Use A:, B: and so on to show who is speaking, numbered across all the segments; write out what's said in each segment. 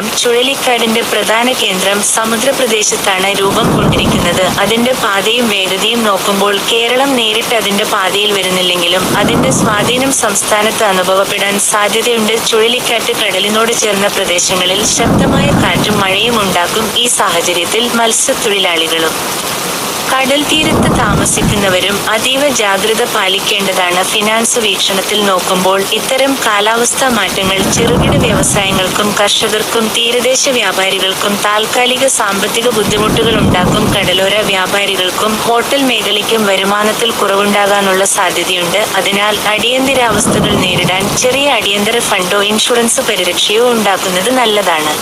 A: ചുഴലിക്കാടിന്റെ പ്രധാന കേന്ദ്രം സമുദ്രപ്രദേശത്താണ് രൂപം കൊണ്ടിരിക്കുന്നത്. അതിന്റെ പാതയും വേഗതയും നോക്കുമ്പോൾ കേരളം നേരിട്ട് അതിന്റെ പാതയിൽ വരുന്നില്ലെങ്കിലും അതിന്റെ സ്വാധീനം സംസ്ഥാനത്ത് അനുഭവപ്പെടാൻ സാധ്യതയുണ്ട്. ചുഴലിക്കാറ്റ് കടലിനോട് ചേർന്ന പ്രദേശങ്ങളിൽ ശക്തമായ കാറ്റും മഴയും ഉണ്ടാക്കും ഈ സാഹചര്യത്തിൽ മത്സ്യത്തൊഴിലാളികളും. കടൽ തീരത്ത് താമസിക്കുന്നവരും അതീവ ജാഗ്രത പാലിക്കേണ്ടതാണ് ഫിനാൻസ് വീക്ഷണത്തിൽ നോക്കുമ്പോൾ ഇത്തരം കാലാവസ്ഥാ മാറ്റങ്ങൾ ചെറുകിട വ്യവസായങ്ങൾക്കും കർഷകർക്കും തീരദേശ വ്യാപാരികൾക്കും താൽക്കാലിക സാമ്പത്തിക ബുദ്ധിമുട്ടുകൾ ഉണ്ടാക്കും കടലോര വ്യാപാരികൾക്കും ഹോട്ടൽ മേഖലയ്ക്കും വരുമാനത്തിൽ കുറവുണ്ടാകാനുള്ള സാധ്യതയുണ്ട്. അതിനാൽ അടിയന്തരാവസ്ഥകൾ നേരിടാൻ ചെറിയ അടിയന്തര ഫണ്ടോ ഇൻഷുറൻസ് പരിരക്ഷയോ ഉണ്ടാക്കുന്നത് നല്ലതാണ്.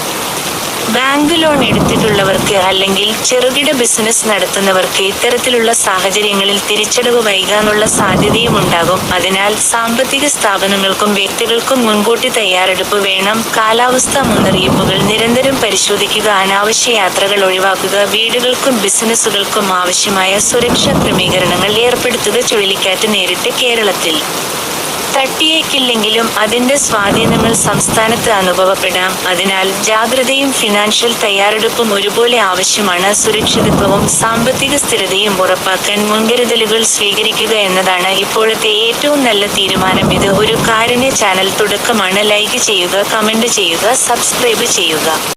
A: ബാങ്ക് ലോൺ എടുത്തിട്ടുള്ളവർക്ക് അല്ലെങ്കിൽ ചെറുകിട ബിസിനസ് നടത്തുന്നവർക്ക് ഇത്തരത്തിലുള്ള സാഹചര്യങ്ങളിൽ തിരിച്ചടവ് വൈകാനുള്ള സാധ്യതയും ഉണ്ടാകും. അതിനാൽ സാമ്പത്തിക സ്ഥാപനങ്ങൾക്കും വ്യക്തികൾക്കും മുൻകൂട്ടി തയ്യാറെടുപ്പ് വേണം. കാലാവസ്ഥാ മുന്നറിയിപ്പുകൾ നിരന്തരം പരിശോധിക്കുക അനാവശ്യ യാത്രകൾ ഒഴിവാക്കുക വീടുകൾക്കും ബിസിനസ്സുകൾക്കും ആവശ്യമായ സുരക്ഷാ ക്രമീകരണങ്ങൾ ഏർപ്പെടുത്തുക ചുഴലിക്കാറ്റ് നേരിട്ട് കേരളത്തിൽ. തട്ടിയേക്കില്ലെങ്കിലും അതിന്റെ സ്വാധീനങ്ങൾ സംസ്ഥാനത്ത് അനുഭവപ്പെടാം. അതിനാൽ ജാഗ്രതയും ഫിനാൻഷ്യൽ തയ്യാറെടുപ്പും ഒരുപോലെ ആവശ്യമാണ് സുരക്ഷിതത്വവും സാമ്പത്തിക സ്ഥിരതയും ഉറപ്പാക്കാൻ മുൻകരുതലുകൾ സ്വീകരിക്കുക എന്നതാണ് ഇപ്പോഴത്തെ ഏറ്റവും നല്ല തീരുമാനം. ഇത് ഒരു കാരുണ്യ ചാനൽ തുടക്കമാണ്. ലൈക്ക് ചെയ്യുക കമന്റ് ചെയ്യുക സബ്സ്ക്രൈബ് ചെയ്യുക.